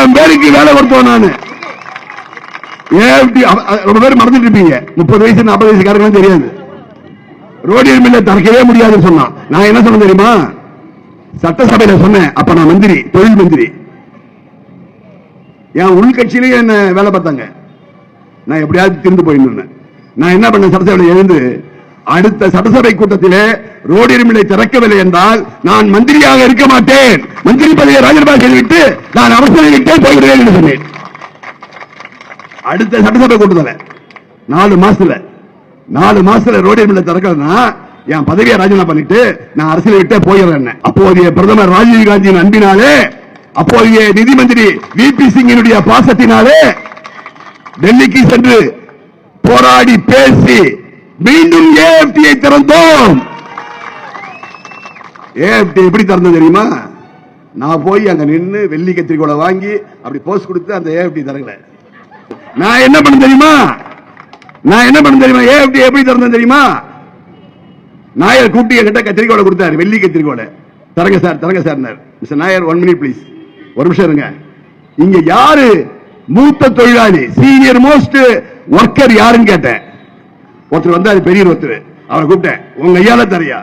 ஆயிரம் பேருக்கு வேலை கொடுத்தோம் நானு. ஏஎஃப்டி ரொம்ப பேர் மறந்துட்டு இருப்பீங்க. முப்பது வயசு நாற்பது வயசுக்காரங்களும் தெரியாது. ரோடு மில்ல திறக்கவே முடியாதுன்னு சொன்னான். நான் என்ன சொன்னேன் தெரியுமா? சட்டசபையில சொன்னேன். அப்ப நான் மந்திரி தொழில் மந்திரி. என் உள்கட்சியிலேயே என்ன வேலை பார்த்தாங்க. நான் எப்படியாவது திருந்து போயிருந்தேன் நான் என்ன பண்ணேன்? சட்டசபையில் எழுந்து அடுத்த சட்டசபை கூட்டத்திலே ரோடு மில்லை திறக்கவில்லை என்றால் நான் மந்திரியாக இருக்க மாட்டேன். மந்திரி பதவியை ராஜினாமா செய்துவிட்டு நான் அரசியலை போய்விடுவேன் என்று சொன்னேன். அடுத்த சட்டசபை கூட்டத்தில் நாலு மாசத்துல நாலு மாசத்துல ரோடு மில்லை திறக்கிறதுனா என் பதவியை ராஜினாமா பண்ணிட்டு நான் அரசியல் விட்டே போயிடுறேன் அப்போதைய பிரதமர் ராஜீவ் காந்தியின் அன்பினாலே அப்போதைய நிதி மந்திரி வி பி சிங்கினுடைய பாசத்தினாலே டெல்லிக்கு சென்று போராடி பேசி மீண்டும் ஏஎப்டியை திறந்தோம். ஏஎஃப்டி எப்படி திறந்தோம் தெரியுமா? நான் போய் அங்க நின்று வெள்ளி கத்திரிக்கோளை வாங்கி அப்படி போஸ்ட் கொடுத்து அந்த ஏஎப்டி திறக்கல நான் என்ன பண்ண தெரியுமா? நான் என்ன பண்ண தெரியுமா? ஏஎஃப்டி எப்படி திறந்தேன் தெரியுமா? நாயர் கூட்டி என்கிட்ட கத்திரிக்கோளை கொடுத்தாரு வெள்ளி கத்திரிக்கோளை. தரங்க sir Tharanga sir mister Nair one minute please ஒரு நிமிஷம் இருங்க. இங்க யாரு? மூத்த தொழிலாளி சீனியர் மோஸ்ட் ஒர்க்கர் யாருன்னு கேட்டேன். ஒருத்தர் வந்தாரு பெரிய ஒருத்தர். அவரை கூப்பிட்டேன். உங்க ஐயால தரையா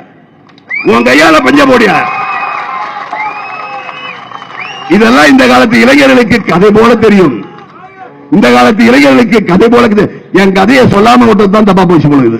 உன் ஐயால பஞ்ச போடியா இதெல்லாம் இந்த காலத்து இளைஞர்களுக்கு கதை போல தெரியும் இந்த காலத்து இளைஞர்களுக்கு கதை போல இருக்குது. என் கதையை சொல்லாம விட்டது தான் தப்பா போச்சு போல